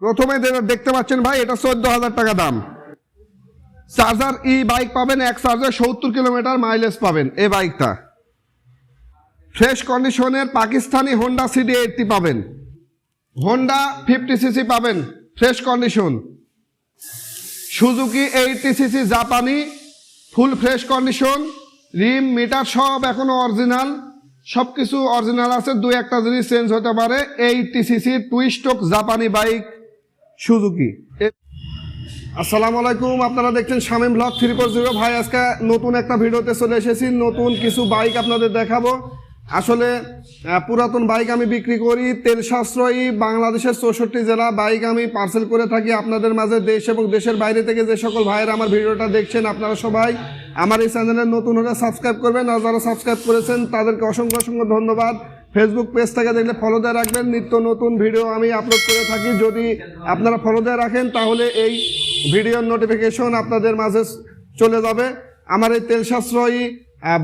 প্রথমে দেখতে পাচ্ছেন ভাই, এটা চোদ্দ হাজার টাকা দাম। চার্জার ই বাইক পাবেন, এক চার্জার সত্তর কিলোমিটার মাইলেজ পাবেন এই বাইকটা। ফ্রেশ কন্ডিশনের পাকিস্তানি হোন্ডা সিডি এইটটি পাবেন। হোন্ডা ফিফটি সিসি পাবেন fresh condition Suzuki eighty CC জাপানি full fresh condition rim meter সব এখনও অরিজিনাল সব কিছু অরিজিনাল আছে, দু একটা জিনিস চেঞ্জ হতে পারে। এইটটি সিসি টুইস্টক জাপানি বাইক সুজুকি। আসসালামু আলাইকুম, আপনারা দেখছেন Shamim blog three four zero. ভাই, আজকে নতুন একটা ভিডিওতে চলে এসেছি, নতুন কিছু বাইক আপনাদের দেখাবো। আসলে পুরাতন বাইক আমি বিক্রি করি, তেল সাশ্রয়ী, বাংলাদেশের চৌষট্টি জেলা। বাইক আমি পার্সেল করে থাকি আপনাদের মাঝে দেশ এবং দেশের বাইরে থেকে যে সকল ভাইয়েরা আমার ভিডিওটা দেখছেন, আপনারা সবাই আমার এই চ্যানেলে নতুন হলে সাবস্ক্রাইব করবেন। আর যারা সাবস্ক্রাইব করেছেন, তাদেরকে অসংখ্য অসংখ্য ধন্যবাদ। ফেসবুক পেজ থেকে দেখলে ফলো দিয়ে রাখবেন। নিত্য নতুন ভিডিও আমি আপলোড করে থাকি। যদি আপনারা ফলো দিয়ে রাখেন, তাহলে এই ভিডিওর নোটিফিকেশন আপনাদের মাঝে চলে যাবে। আমার এই তেল সাশ্রয়ী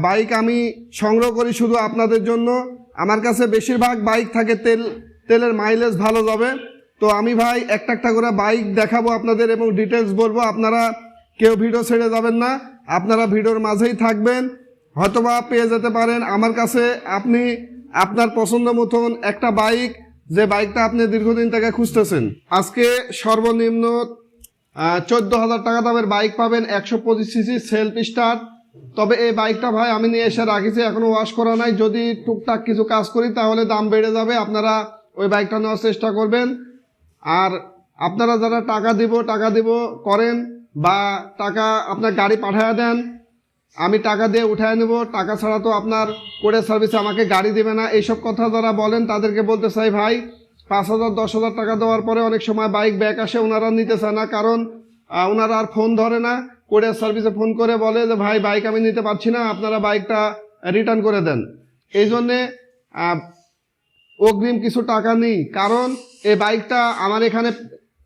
বাইক আমি সংগ্রহ করি শুধু আপনাদের জন্য। আমার কাছে বেশিরভাগ বাইক থাকে, তেল, তেলের মাইলেজ ভালো যাবে। তো আমি ভাই, একটা একটা করে বাইক দেখাবো আপনাদের এবং ডিটেলস বলব। আপনারা কেউ ভিডিও ছেড়ে যাবেন না। আপনারা ভিডিওর মাঝেই থাকবেন। হয়তোবা পেয়ে যেতে পারেন। আমার কাছে আপনি আপনার পছন্দ মতন একটা বাইক, যে বাইকটা আপনি দীর্ঘদিন থেকে খুঁজতেছেন। আজকে সর্বনিম্ন চোদ্দ হাজার টাকা দামের বাইক পাবেন একশো পঁচিশ সিসি সেলফ স্টার্ট। তবে এই বাইকটা ভাই আমি নিয়ে এসে রাখিছি, এখনও ওয়াশ করা নাই। যদি টুকটাক কিছু কাজ করি, তাহলে দাম বেড়ে যাবে। আপনারা ওই বাইকটা নেওয়ার চেষ্টা করবেন। আর আপনারা যারা টাকা দিব টাকা দিব করেন, বা টাকা আপনার গাড়ি পাঠায় দেন আমি টাকা দিয়ে উঠায় নেব, টাকা ছাড়া তো আপনার কোডের সার্ভিসে আমাকে গাড়ি দেবে না। এইসব কথা যারা বলেন, তাদেরকে বলতে চাই ভাই, পাঁচ হাজার, দশ হাজার টাকা দেওয়ার পরে অনেক সময় বাইক ব্যাক আসে, ওনারা নিতে চায় না। কারণ ওনারা আর ফোন ধরে না। কোডের সার্ভিসে ফোন করে বলে যে, ভাই বাইক আমি নিতে পারছি না। আপনারা বাইকটা রিটার্ন করে দেন। এই জন্যে অগ্রিম কিছু টাকা নেই। কারণ, এই বাইকটা আমার এখানে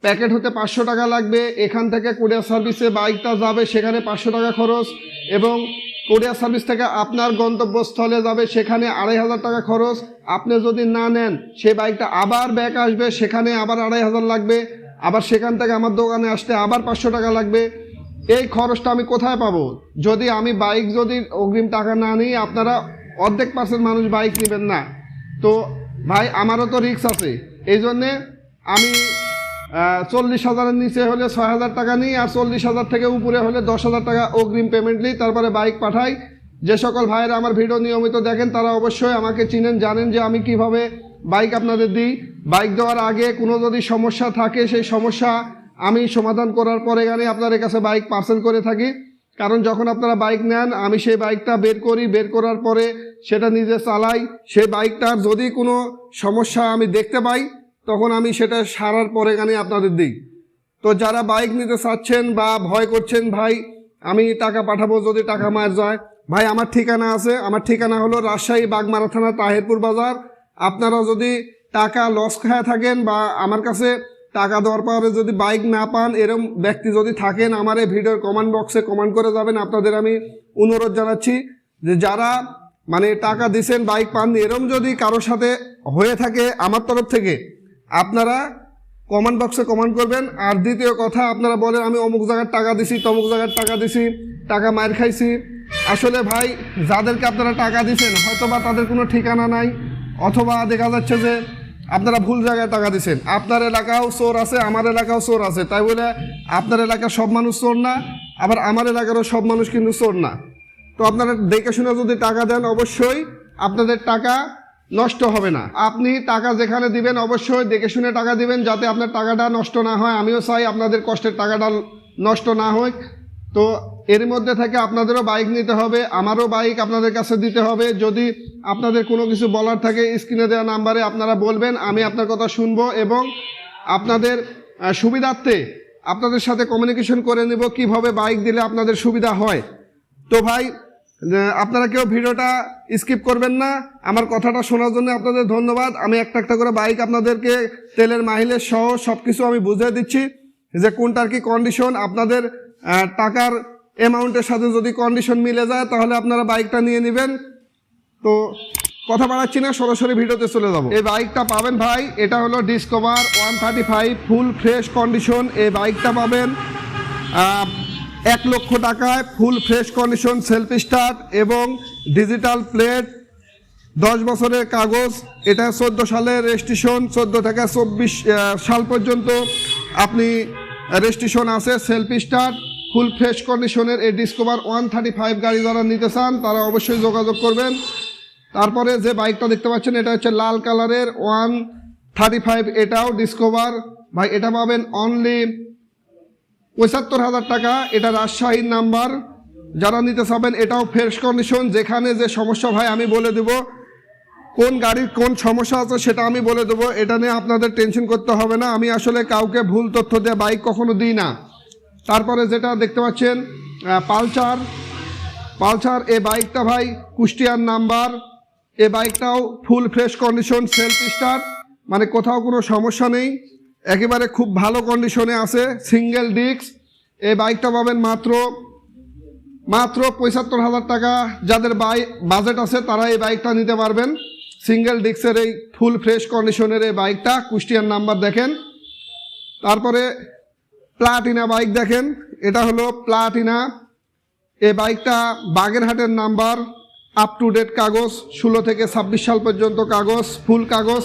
প্যাকেট হতে পাঁচশো টাকা লাগবে, এখান থেকে কুরিয়ার সার্ভিসে বাইকটা যাবে, সেখানে পাঁচশো টাকা খরচ এবং কোরিয়ার সার্ভিস থেকে আপনার গন্তব্যস্থলে যাবে, সেখানে আড়াই হাজার টাকা খরচ। আপনি যদি না নেন, সেই বাইকটা আবার ব্যাক আসবে, সেখানে আবার আড়াই হাজার লাগবে, আবার সেখান থেকে আমার দোকানে আসতে আবার পাঁচশো টাকা লাগবে। এই খরচটা আমি কোথায় পাবো? যদি আমি বাইক যদি অগ্রিম টাকা না নিই, আপনারা অর্ধেক পার্সেন্ট মানুষ বাইক নেবেন না। তো ভাই, আমারও তো রিক্স আছে। এই জন্যে আমি চল্লিশ হাজারের নিচে হলে ছয় হাজার টাকা নিই আর চল্লিশ হাজার থেকে উপরে হলে দশ হাজার টাকা অগ্রিম পেমেন্ট নিই। তারপরে বাইক পাঠাই। যে সকল ভাইয়েরা আমার ভিডিও নিয়মিত দেখেন, তারা অবশ্যই আমাকে চিনেন, জানেন যে আমি কীভাবে বাইক আপনাদের দিই। বাইক দেওয়ার আগে কোনো যদি সমস্যা থাকে, সেই সমস্যা আমি সমাধান করার পরে গানে আপনাদের কাছে বাইক পার্সেল করে থাকি। কারণ যখন আপনারা বাইক নেন, আমি সেই বাইকটা বের করি, বের করার পরে সেটা নিজে চালাই। সেই বাইকটার যদি কোনো সমস্যা আমি দেখতে পাই তখন আমি সেটা সারার পরে গানে আপনাদের দিই। তো যারা বাইক নিতে চাচ্ছেন বা ভয় করছেন, ভাই, আমি টাকা পাঠাবো যদি টাকা মার যায়। ভাই, আমার ঠিকানা আছে। আমার ঠিকানা হলো রাজশাহী বাগমারা থানা, তাহিরপুর বাজার। আপনারা যদি টাকা লস খায় থাকেন বা আমার কাছে টাকা দেওয়ার পরে যদি বাইক না পান, এরম ব্যক্তি যদি থাকেন, আমার এই ভিডিওর কমেন্ট বক্সে কমেন্ট করে যাবেন। আপনাদের আমি অনুরোধ জানাচ্ছি যে যারা মানে টাকা দিছেন বাইক পাননি, এরম যদি কারোর সাথে হয়ে থাকে, আমার তরফ থেকে আপনারা কমেন্ট বক্সে কমেন্ট করবেন। আর দ্বিতীয় কথা, আপনারা বলেন, আমি অমুক জায়গার টাকা দিছি, তমুক জায়গার টাকা দিছি, টাকা মার খাইছি। আসলে ভাই, যাদেরকে আপনারা টাকা দিছেন হয়তো বা তাদের কোনো ঠিকানা নাই, অথবা দেখা যাচ্ছে যে আপনারা ভুল জায়গায় টাকা দিছেন। আপনার এলাকাও চোর আছে, আমার এলাকাও চোর আছে। তাই বলে, আপনার এলাকার সব মানুষ চোর না, আবার আমার এলাকারও সব মানুষ কিন্তু চোর না। তো আপনারা দেখে শুনে যদি টাকা দেন, অবশ্যই আপনাদের টাকা নষ্ট হবে না। আপনি টাকা যেখানে দিবেন অবশ্যই দেখে শুনে টাকা দিবেন যাতে আপনার টাকাটা নষ্ট না হয়। আমিও চাই আপনাদের কষ্টের টাকাটা নষ্ট না হোক। তো এর মধ্যে থেকে আপনাদেরও বাইক নিতে হবে, আমারও বাইক আপনাদের কাছে দিতে হবে। যদি আপনাদের কোনো কিছু বলার থাকে স্ক্রিনে দেওয়া নাম্বারে আপনারা বলবেন, আমি আপনার কথা শুনব এবং আপনাদের সুবিধার্থে আপনাদের সাথে কমিউনিকেশন করে নেব কীভাবে বাইক দিলে আপনাদের সুবিধা হয়। তো ভাই আপনারা কেউ ভিডিওটা স্কিপ করবেন না। আমার কথাটা শোনার জন্য আপনাদের ধন্যবাদ। আমি একটা একটা করে বাইক আপনাদেরকে তেলের মাইলেজ সহ সব কিছু আমি বুঝিয়ে দিচ্ছি যে কোনটার কি কন্ডিশন আপনাদের টাকার অ্যামাউন্টের সাথে যদি কন্ডিশন মিলে যায়, তাহলে আপনারা বাইকটা নিয়ে নেবেন। তো কথা বাড়াচ্ছি না, সরাসরি ভিডিওতে চলে যাব। এই বাইকটা পাবেন ভাই, এটা হলো Discover one thirty five full fresh condition এই বাইকটা পাবেন এক লক্ষ টাকায় full fresh condition self start এবং ডিজিটাল প্লেট, দশ বছরের কাগজ, এটা চোদ্দ সালের রেজিস্ট্রেশন, চোদ্দ থেকে চব্বিশ সাল পর্যন্ত আপনি রেজিস্ট্রেশন আছে, সেলফ স্টার্ট ফুল ফ্রেশ কন্ডিশনের এই ডিসকভার ওয়ান থার্টি ফাইভ গাড়ি যারা নিতে চান, তারা অবশ্যই যোগাযোগ করবেন। তারপরে যে বাইকটা দেখতে পাচ্ছেন, এটা হচ্ছে লাল কালারের ওয়ান থার্টি ফাইভ, এটাও ডিসকভার। ভাই, এটা পাবেন অনলি পঁচাত্তর হাজার টাকা, এটা রাজশাহীর নাম্বার। যারা নিতে চাবেন, এটাও ফ্রেশ কন্ডিশন যেখানে যে সমস্যা, ভাই, আমি বলে দেব, কোন গাড়ির কোন সমস্যা আছে, সেটা আমি বলে দেবো। এটা নিয়ে আপনাদের টেনশন করতে হবে না। আমি আসলে কাউকে ভুল তথ্য দিয়ে বাইক কখনো দিই না। তারপরে যেটা দেখতে পাচ্ছেন পালসার। পালসার এই বাইকটা ভাই, কুষ্টিয়ার নাম্বার। এ বাইকটাও full fresh condition self start মানে কোথাও কোনো সমস্যা নেই। একেবারে খুব ভালো কন্ডিশনে আছে সিঙ্গেল ডিস্ক এই বাইকটা পাবেন মাত্র মাত্র পঁচাত্তর হাজার টাকা। যাদের বাই বাজেট আছে, তারা এই বাইকটা নিতে পারবেন। সিঙ্গেল ডিস্কের এই ফুল ফ্রেশ কন্ডিশনের এই বাইকটা কুষ্টিয়ার নাম্বার দেখেন। তারপরে প্লাটিনা বাইক দেখেন। এটা হলো প্লাটিনা এই বাইকটা বাগেরহাটের নাম্বার আপ টু ডেট কাগজ, ষোলো থেকে ছাব্বিশ সাল পর্যন্ত কাগজ ফুল কাগজ।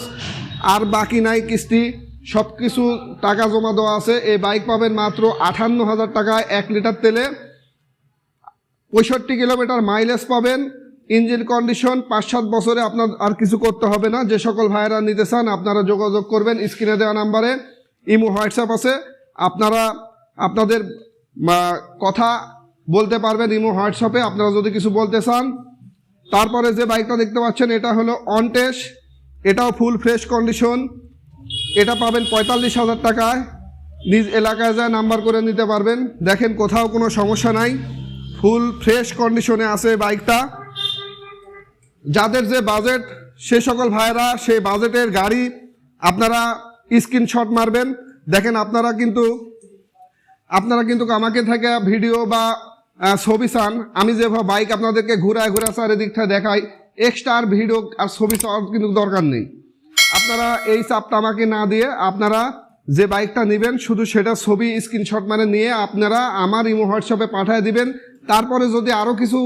আর বাকি নাই কিস্তি। সব কিছু টাকা জমা দেওয়া আছে। এই বাইক পাবেন মাত্র আটান্ন হাজার টাকায় এক লিটার তেলে। পঁয়ষট্টি কিলোমিটার মাইলেজ পাবেন। ইঞ্জিন কন্ডিশন পাঁচ সাত বছরে আপনার আর কিছু করতে হবে না। যে সকল ভাইয়েরা নিতে চান, আপনারা যোগাযোগ করবেন স্ক্রিনে দেওয়া নাম্বারে। ইমো, হোয়াটসঅ্যাপ আছে। আপনারা আপনাদের কথা বলতে পারবেন ইমো, হোয়াটসঅ্যাপে। আপনারা যদি কিছু বলতে চান, তারপরে যে বাইকটা দেখতে পাচ্ছেন, এটা হলো অনটেস এটাও ফুল ফ্রেশ কন্ডিশন এটা পাবেন পঁয়তাল্লিশ হাজার টাকায়। নিজ এলাকায় যায় নাম্বার করে নিতে পারবেন। দেখেন কোথাও কোনো সমস্যা নাই। ফুল ফ্রেশ কন্ডিশনে আছে বাইকটা। যাদের যে বাজেট, সে সকল ভাইয়েরা সেই বাজেটের গাড়ি আপনারা স্ক্রিনশট মারবেন। দেখেন আপনারা কিন্তু আপনারা কিন্তু আমাকে থেকে ভিডিও বা ছবি চান। আমি যেভাবে বাইক আপনাদেরকে ঘুরায় ঘুরা চারিদিকটা দেখাই। এক্সট্রা আর ভিডিও আর ছবি চাওয়ার কিন্তু দরকার নেই। আপনারা এই চাপটা আমাকে না দিয়ে আপনারা যে বাইকটা নেবেন, শুধু সেটা ছবি স্ক্রিনশট মানে নিয়ে আপনারা আমার ইমো হোয়াটসঅ্যাপে পাঠিয়ে দিবেন। তারপরে যদি আরও কিছু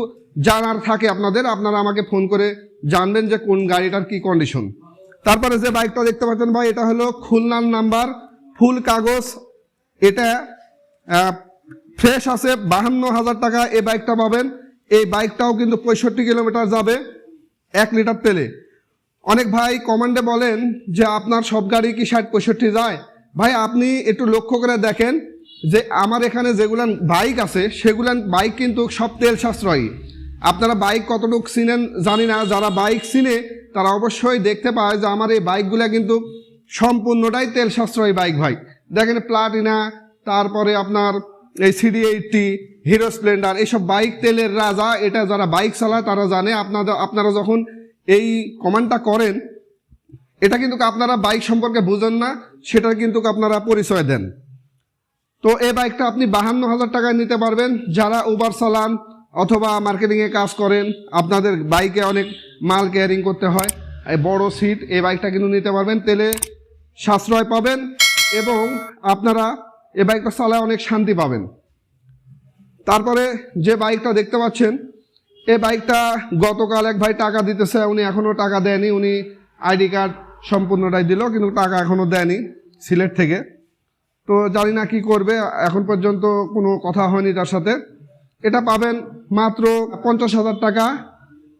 জানার থাকে আপনাদের, আপনারা আমাকে ফোন করে জানবেন যে কোন গাড়িটার কি কন্ডিশন তারপরে যে বাইকটা দেখতে পাচ্ছেন ভাই, এটা হলো খুলনার নাম্বার, ফুল কাগজ, এটা ফ্রেশ আছে, বাহান্ন হাজার টাকা এই বাইকটা পাবেন। এই বাইকটাও কিন্তু পঁয়ষট্টি কিলোমিটার যাবে, এক লিটার তেলে। অনেক ভাই কমান্ডে বলেন যে আপনার সব গাড়ি কি ষাট পঁয়ষট্টি যায়? ভাই, আপনি একটু লক্ষ্য করে দেখেন যে আমার এখানে যেগুলান বাইক আছে সেগুলান বাইক কিন্তু সব তেল সাশ্রয়ী। আপনারা বাইক কতটুকু চিনেন জানি না, যারা বাইক চিনে তারা অবশ্যই দেখতে পায় যে আমার এই বাইকগুলো কিন্তু সম্পূর্ণটাই তেল সাশ্রয়ী বাইক ভাই। দেখেন প্লাটিনা, তারপরে আপনার এই সিডি এইটটি, হিরো স্প্লেন্ডার এইসব বাইক তেলের রাজা, এটা যারা বাইক চালায় তারা জানে। আপনারা আপনারা যখন এই কমান্ডটা করেন, এটা কিন্তু আপনারা বাইক সম্পর্কে বুঝেন না, সেটার কিন্তু আপনারা পরিচয় দেন। তো এই বাইকটা আপনি বাহান্ন হাজার টাকায় নিতে পারবেন। যারা উবার চালান অথবা মার্কেটিংয়ে কাজ করেন, আপনাদের বাইকে অনেক মাল ক্যারিং করতে হয়। এই বড় সিট এই বাইকটা কিন্তু নিতে পারবেন, তেলে সাশ্রয় পাবেন এবং আপনারা এই বাইকটা চালায় অনেক শান্তি পাবেন। তারপরে যে বাইকটা দেখতে পাচ্ছেন এই বাইকটা গতকাল এক ভাই টাকা দিতেছে, উনি এখনও টাকা দেয়নি, উনি আইডি কার্ড সম্পূর্ণটাই দিল, কিন্তু টাকা এখনও দেয়নি সিলেট থেকে। তো জানি না কি করবে, এখন পর্যন্ত কোনো কথা হয়নি তার সাথে। এটা পাবেন মাত্র পঞ্চাশ হাজার টাকা,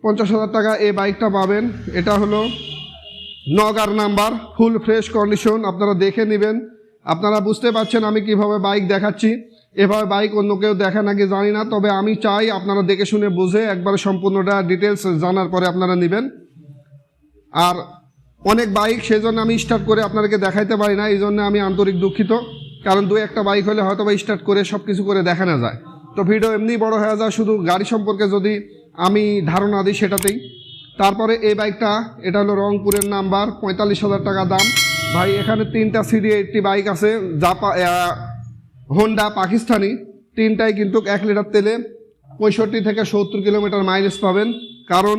পঞ্চাশ হাজার টাকা এই বাইকটা পাবেন। এটা হলো নগার নাম্বার, ফুল ফ্রেশ কন্ডিশন, আপনারা দেখে নেবেন। আপনারা বুঝতে পারছেন আমি কীভাবে বাইক দেখাচ্ছি। এভাবে বাইক অন্য কেউ দেখা নাকি জানি না, তবে আমি চাই আপনারা দেখে শুনে বুঝে একবার সম্পূর্ণটা ডিটেলস জানার পরে আপনারা নেবেন। আর অনেক বাইক সেই জন্য আমি স্টার্ট করে আপনাদেরকে দেখাইতে পারি না, এই জন্য আমি আন্তরিক দুঃখিত। কারণ দু একটা বাইক হলে হয়তো বা স্টার্ট করে সব কিছু করে দেখানো যায়। তো ভিডিও এমনি বড় হয়ে যায়, শুধু গাড়ি সম্পর্কে যদি আমি ধারণা দিই সেটাতেই। তারপরে এই বাইকটা, এটা হলো রংপুরের নাম্বার পঁয়তাল্লিশ হাজার টাকা দাম। ভাই, এখানে তিনটা সিডি এইটটি বাইক আছে, জাপা হোন্ডা পাকিস্তানি তিনটাই কিন্তু এক লিটার তেলে পঁয়ষট্টি থেকে সত্তর কিলোমিটার মাইলেজ পাবেন। কারণ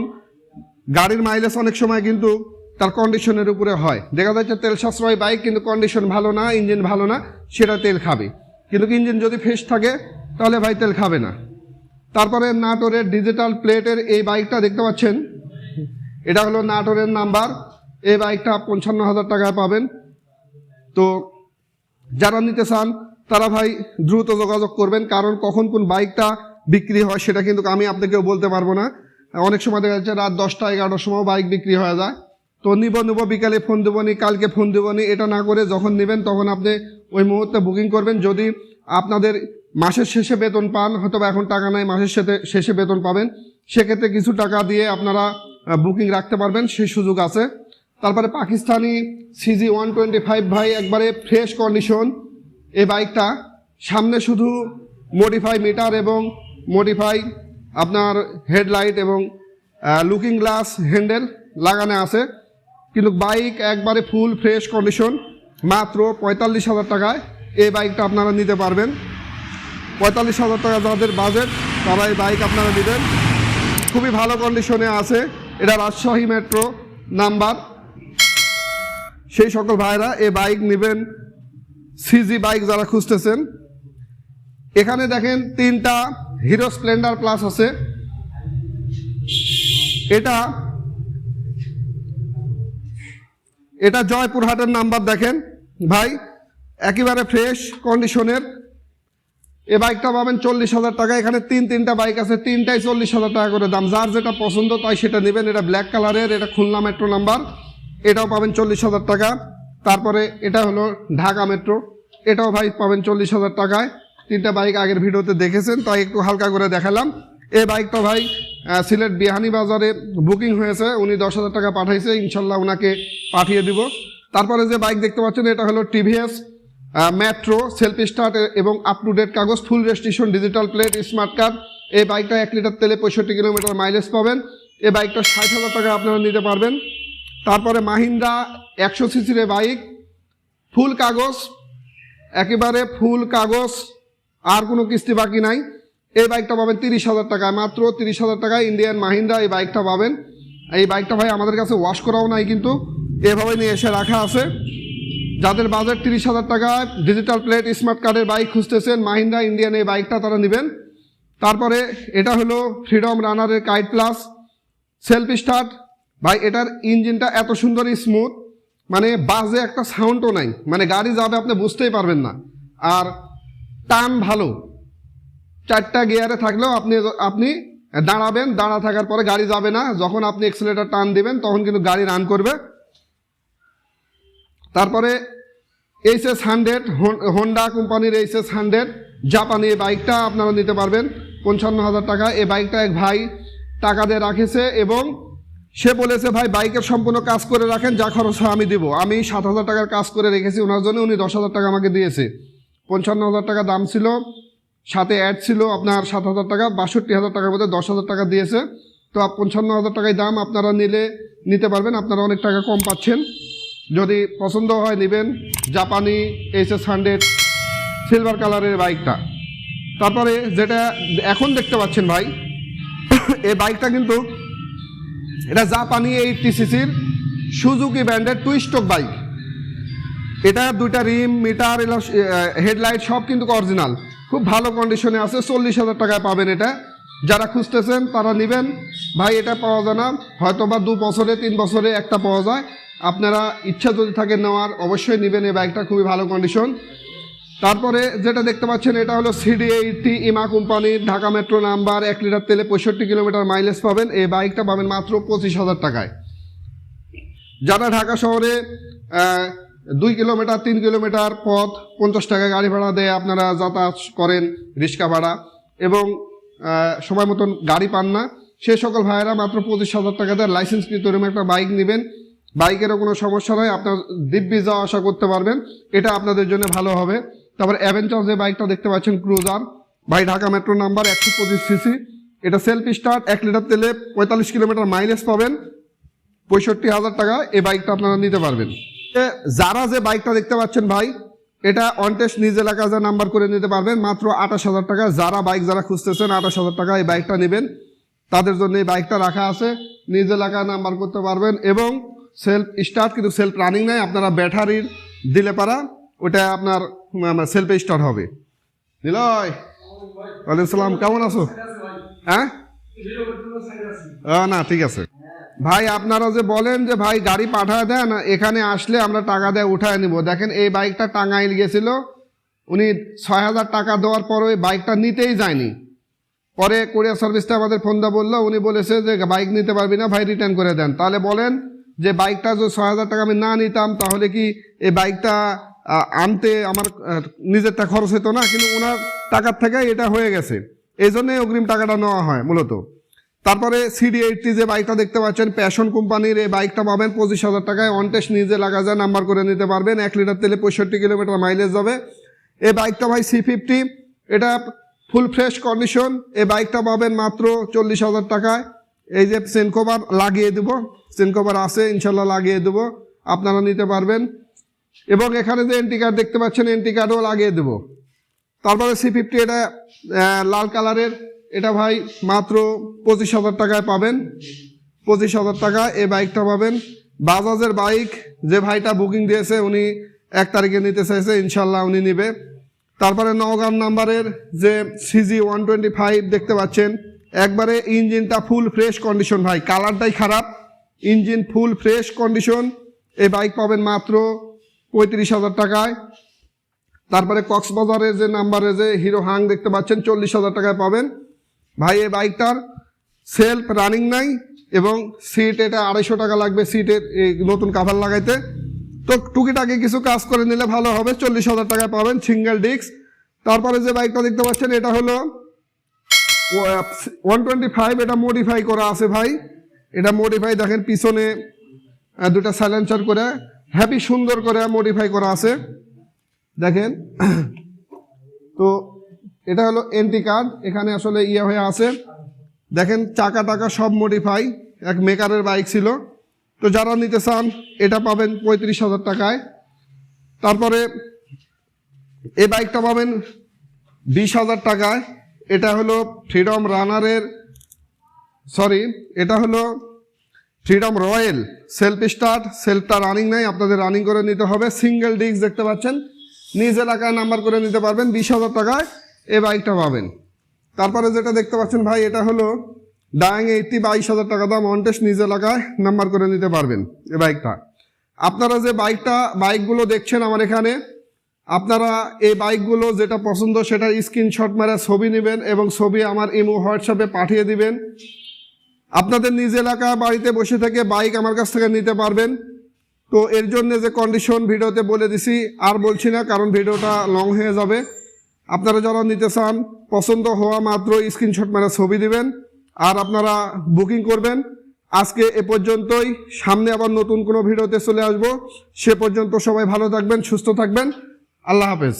গাড়ির মাইলেজ অনেক সময় কিন্তু তার কন্ডিশনের উপরে হয়। দেখা যাচ্ছে তেল সাশ্রয় বাইক কিন্তু কন্ডিশন ভালো না ইঞ্জিন ভালো না, সেটা তেল খাবে। কিন্তু ইঞ্জিন যদি ফ্রেশ থাকে, তাহলে ভাই তেল খাবে না। তারপরে নাটোরের ডিজিটাল প্লেটের এই বাইকটা দেখতে পাচ্ছেন? এটা হলো নাটোরের নাম্বার এই বাইকটা পঞ্চান্ন হাজার টাকায় পাবেন। তো যারা নিতে চান তারা ভাই দ্রুত যোগাযোগ করবেন, কারণ কখন কোন বাইকটা বিক্রি হয় সেটা কিন্তু আমি আপনাকেও বলতে পারব না। অনেক সময় দেখা যাচ্ছে রাত দশটা, এগারোটার সময় বাইক বিক্রি হয়ে যায়। তো নিব নিব, বিকালে ফোন দেবো নি, কালকে ফোন দেবো নি, এটা না করে যখন নেবেন তখন আপনি ওই মুহূর্তে বুকিং করবেন। যদি আপনাদের মাসের শেষে বেতন পান হয়তো এখন টাকা নাই, মাসের শেষে শেষে বেতন পাবেন, সেক্ষেত্রে কিছু টাকা দিয়ে আপনারা বুকিং রাখতে পারবেন, সেই সুযোগ আছে। তারপরে Pakistani CG one twenty five ভাই, একবারে ফ্রেশ কন্ডিশন এই বাইকটা সামনে শুধু মডিফাই মিটার এবং মডিফাই আপনার হেডলাইট এবং লুকিং গ্লাস হ্যান্ডেল লাগানো আছে। কিন্তু বাইক একবারে ফুল ফ্রেশ কন্ডিশন মাত্র পঁয়তাল্লিশ হাজার টাকায় এই বাইকটা আপনারা নিতে পারবেন। পঁয়তাল্লিশ হাজার টাকা যাদের বাজেট তারা এই বাইক আপনারা নেবেন। খুবই ভালো কন্ডিশনে আছে। এটা রাজশাহী মেট্রো নাম্বার সেই সকল ভাইরা এই বাইক নেবেন সিজি বাইক যারা খুঁজতেছেন, এখানে দেখেন তিনটা হিরো স্প্লেন্ডার প্লাস আছে। এটা এটা জয়পুরহাটের নাম্বার দেখেন। ভাই, একেবারে ফ্রেশ কন্ডিশনের এ বাইকটা পাবেন চল্লিশ হাজার টাকা। এখানে তিন তিনটা বাইক আছে, তিনটাই চল্লিশ হাজার টাকা করে দাম। যার যেটা পছন্দ তাই সেটা নেবেন। এটা ব্ল্যাক কালারের এটা খুলনা মেট্রো নাম্বার এটাও পাবেন চল্লিশ হাজার টাকা। তারপরে এটা হলো ঢাকা মেট্রো। এটাও ভাই পাবেন চল্লিশ হাজার টাকায়। তিনটা বাইক আগের ভিডিওতে দেখেছেন, তাই একটু হালকা করে দেখালাম। এই বাইকটা ভাই সিলেট বিহানি বাজারে বুকিং হয়েছে, উনি দশ হাজার টাকা পাঠাইছে, ইনশাল্লাহ ওনাকে পাঠিয়ে দিব। তারপরে যে বাইক দেখতে পাচ্ছেন, এটা হলো টিভিএস মেট্রো, সেলফ স্টার্ট এবং আপ টু ডেট কাগজ full registration digital plate smart card এই বাইকটা এক লিটার তেলে পঁয়ষট্টি কিলোমিটার মাইলেজ পাবেন। এই বাইকটা ষাট হাজার টাকা আপনারা নিতে পারবেন। তারপরে মাহিন্দ্রা একশো সিসির বাইক, ফুল কাগজ, একেবারে ফুল কাগজ, আর কোনো কিস্তি বাকি নাই। এই বাইকটা পাবেন তিরিশ হাজার টাকায়, মাত্র তিরিশ হাজার টাকায় ইন্ডিয়ান মাহিন্দ্রা এই বাইকটা পাবেন। এই বাইকটা ভাই আমাদের কাছে ওয়াশ করাও নাই কিন্তু, এভাবে নিয়ে এসে রাখা আছে। যাদের বাজেট তিরিশ হাজার টাকায় ডিজিটাল প্লেট স্মার্ট কার্ডের বাইক খুঁজতেছেন মাহিন্দ্রা ইন্ডিয়ান এই বাইকটা তারা নেবেন। তারপরে এটা হলো ফ্রিডম রানারের কাইট প্লাস সেলফ স্টার্ট ভাই, এটার ইঞ্জিনটা এত সুন্দর স্মুথ মানে বাজে একটা সাউন্ডও নাই। মানে গাড়ি যাবে আপনি বুঝতেই পারবেন না। আর টান ভালো। চারটা গিয়ারে থাকলেও আপনি আপনি দাঁড়াবেন, দাঁড়া থাকার পরে গাড়ি যাবে না। যখন আপনি এক্সেলেটার টান দিবেন, তখন কিন্তু গাড়ি রান করবে। তারপরে এইচ এস হান্ড্রেড হোন্ডা কোম্পানির এইচ এস হান্ড্রেড জাপানি এই বাইকটা আপনারা নিতে পারবেন। পঞ্চান্ন হাজার টাকা। এই বাইকটা এক ভাই টাকা দিয়ে রাখেছে এবং সে বলেছে, ভাই, বাইকের সম্পূর্ণ কাজ করে রাখেন, যা খরচ হয় আমি দিব। আমি সাত হাজার টাকার কাজ করে রেখেছি ওনার জন্য, উনি দশ হাজার টাকা আমাকে দিয়েছে। পঞ্চান্ন হাজার টাকা দাম ছিল, সাথে অ্যাড ছিল আপনার সাত হাজার টাকা, বাষট্টি হাজার টাকার মধ্যে দশ হাজার টাকা দিয়েছে। তো পঞ্চান্ন হাজার টাকায় দাম আপনারা নিলে, নিতে পারবেন, আপনারা অনেক টাকা কম পাচ্ছেন। যদি পছন্দ হয় নেবেন, জাপানি এইচ এস হান্ড্রেড সিলভার কালারের বাইকটা। তারপরে যেটা এখন দেখতে পাচ্ছেন ভাই, এই বাইকটা কিন্তু এটা জাপানি এইটটি সিসির সুজুকি ব্র্যান্ডের টুইস্টক বাইক এটা দুইটা রিম মিটার হেডলাইট সব কিন্তু অরিজিনাল খুব ভালো কন্ডিশনে আছে, চল্লিশ হাজার টাকায় পাবেন এটা। যারা খুঁজতেছেন, তারা নেবেন। ভাই, এটা পাওয়া যায় না। হয়তো বা দু বছরে, তিন বছরে একটা পাওয়া যায়। আপনারা ইচ্ছা যদি থাকে নেওয়ার, অবশ্যই নেবেন এই বাইকটা খুবই ভালো কন্ডিশন তারপরে যেটা দেখতে পাচ্ছেন, এটা হলো সিডি এইটটি ইমা কোম্পানির ঢাকা মেট্রো নাম্বার, এক লিটার তেলে পঁয়ষট্টি কিলোমিটার মাইলেজ পাবেন। এই বাইকটা পাবেন মাত্র পঁচিশ হাজার টাকায়। যারা ঢাকা শহরে দুই কিলোমিটার, তিন কিলোমিটার পথ, পঞ্চাশ টাকা গাড়ি ভাড়া দিয়ে আপনারা যাতায়াত করেন রিক্সা ভাড়া এবং সময় মতন গাড়ি পান না, সে সকল ভাইয়েরা মাত্র পঁচিশ হাজার টাকা দিয়ে লাইসেন্সকৃত এরকম একটা বাইক নেবেন। বাইকেরও কোনো সমস্যা নয় আপনার দিব্যি যাওয়া আসা করতে পারবেন। এটা আপনাদের জন্য ভালো হবে। তারপর অ্যাভেঞ্চার যে বাইকটা দেখতে পাচ্ছেন ক্রুজার ভাই, ঢাকা মেট্রো নাম্বার, একশো পঁচিশ সিসি এটা সেলফ স্টার্ট এক লিটার তেলে পঁয়তাল্লিশ কিলোমিটার মাইলেজ পাবেন। পঁয়ষট্টি হাজার টাকা এই বাইকটা আপনারা নিতে পারবেন। যারা যে বাইকটা দেখতে পাচ্ছেন ভাই, এটা অনটেস্ট নিজ এলাকা যা নাম্বার করে নিতে পারবেন, মাত্র আঠাশ হাজার টাকা। যারা বাইক যারা খুঁজতেছেন, আঠাশ হাজার টাকা এই বাইকটা নেবেন। তাদের জন্য এই বাইকটা রাখা আছে। নিজ এলাকায় নাম্বার করতে পারবেন এবং সেলফ স্টার্ট কিন্তু সেলফ রানিং নাই, আপনারা ব্যাটারির দিলে পারা। ওটা আপনার সেলফ স্টার্ট হবে। নিলয়, ওয়ালাইকুম সালাম, কেমন আছো? হ্যাঁ? না, ঠিক আছে। ভাই, আপনারা যে বলেন যে, ভাই, গাড়ি পাঠায় দেন এখানে আসলে আমরা টাকা দিয়ে উঠায় নিব। দেখেন, এই বাইকটা টাঙ্গাইল গেছিল। উনি ছয় হাজার টাকা দেওয়ার পর ওই বাইকটা নিতেই যায়নি। পরে কোরিয়ার সার্ভিসটা আমাদের ফোন দা বলল, উনি বলেছে যে, বাইক নিতে পারবি না, ভাই রিটার্ন করে দেন। তাহলে বলেন যে, বাইকটা যদি ছয় হাজার টাকা আমি না নিতাম, তাহলে কি এই বাইকটা আনতে আমার নিজেরটা খরচ হতো না, কিন্তু ওনার টাকার থেকে এটা হয়ে গেছে। এই জন্যই অগ্রিম টাকাটা নেওয়া হয়, মূলত। তারপরে সিডি এইটটি যে বাইকটা দেখতে পাচ্ছেন প্যাশন কোম্পানির এই বাইকটা পাবেন পঁচিশ হাজার টাকায়। অনটেস্ট নিজে লাগা যায় নাম্বার করে নিতে পারবেন। এক লিটার তেলে পঁয়ষট্টি কিলোমিটার মাইলেজ যাবে এই বাইকটা ভাই সি ফিফটি এটা ফুল ফ্রেশ কন্ডিশন এই বাইকটা পাবেন মাত্র চল্লিশ হাজার টাকায়। এই যে সেন কভার লাগিয়ে দেবো। সেন কভার আছে, ইনশাল্লাহ লাগিয়ে দেবো। আপনারা নিতে পারবেন। এবং এখানে যে এন্টি কার্ড দেখতে পাচ্ছেন এন্টি কার্ডও লাগিয়ে দেবো। তারপরে সি ফিফটি এটা লাল কালারের। এটা ভাই মাত্র পঁচিশ হাজার টাকায় পাবেন। পঁচিশ হাজার টাকা এই বাইকটা পাবেন। বাজাজের বাইক, যে ভাইটা বুকিং দিয়েছে, উনি এক তারিখে নিতে চাইছে, ইনশাল্লাহ উনি নিবে। তারপরে নওগাঁ নাম্বারের যে সিজি ওয়ান টোয়েন্টি ফাইভ দেখতে পাচ্ছেন, একবারে ইঞ্জিনটা ফুল ফ্রেশ কন্ডিশন ভাই। কালারটাই খারাপ, ইঞ্জিন ফুল ফ্রেশ কন্ডিশন এই বাইক পাবেন মাত্র পঁয়ত্রিশ হাজার টাকায়। তারপরে কক্সবাজারের যে নাম্বারে যে হিরো হাং দেখতে পাচ্ছেন, চল্লিশ হাজার টাকায় পাবেন। ভাই, এই বাইকটার সেলফ রানিং নাই এবং সিট এটা আড়াইশো টাকা লাগবে সিটের নতুন কাভার লাগাইতে। তো টুকিটাকি কিছু কাজ করে নিলে ভালো হবে। চল্লিশ হাজার টাকায় পাবেন সিঙ্গেল ডিস্ক তারপরে যে বাইকটা দেখতে পাচ্ছেন, এটা হলো ওয়ান টোয়েন্টি ফাইভ, এটা মডিফাই করা আছে ভাই। এটা মডিফাই দেখেন, পিছনে দুটা সাইলেন্সার করে। হ্যাপি সুন্দর করে মডিফাই করা আছে। দেখেন। তো এটা হলো এন্টি কার্ড এখানে আসলে ইয়ে হয়ে আছে। দেখেন চাকা টাকা সব মডিফাই এক মেকারের বাইক ছিল। তো যারা নিতে চান, এটা পাবেন পঁয়ত্রিশ হাজার টাকায়। তারপরে এই বাইকটা পাবেন বিশ হাজার টাকায়। এটা হলো ফ্রিডম রানারের সরি এটা হলো ফ্রিডম রয়্যাল সেলফ স্টার্ট সেলফটা রানিং নাই, আপনাদের রানিং করে নিতে হবে। সিঙ্গেল ডিস্ক দেখতে পাচ্ছেন। নিজ এলাকায় নাম্বার করে নিতে পারবেন, বিশ হাজার টাকায় এ বাইকটা পাবেন। তারপরে যেটা দেখতে পাচ্ছেন ভাই, এটা হলো ডায়াং এইটটি বাইশ হাজার টাকা দাম অনটেস নিজ এলাকায় নাম্বার করে নিতে পারবেন এ বাইকটা আপনারা যে বাইকটা বাইকগুলো দেখছেন আমার এখানে, আপনারা এই বাইকগুলো যেটা পছন্দ সেটার স্ক্রিনশট মারা ছবি নেবেন এবং ছবি আমার ইমো হোয়াটসঅ্যাপে পাঠিয়ে দিবেন। আপনাদের নিজ এলাকা বাড়িতে বসে থেকে বাইক আমার কাছ থেকে নিতে পারবেন। তো এর জন্য যে কন্ডিশন ভিডিওতে বলে দিছি, আর বলছি না, কারণ ভিডিওটা লং হয়ে যাবে। আপনারা যারা নিতে চান, পছন্দ হওয়া মাত্র স্ক্রিনশট মেরে ছবি দিবেন, আর আপনারা বুকিং করবেন। আজকে এ পর্যন্তই, সামনে আবার নতুন কোনো ভিডিওতে চলে আসব। সে পর্যন্ত সবাই ভালো থাকবেন, সুস্থ থাকবেন। আল্লাহ হাফেজ।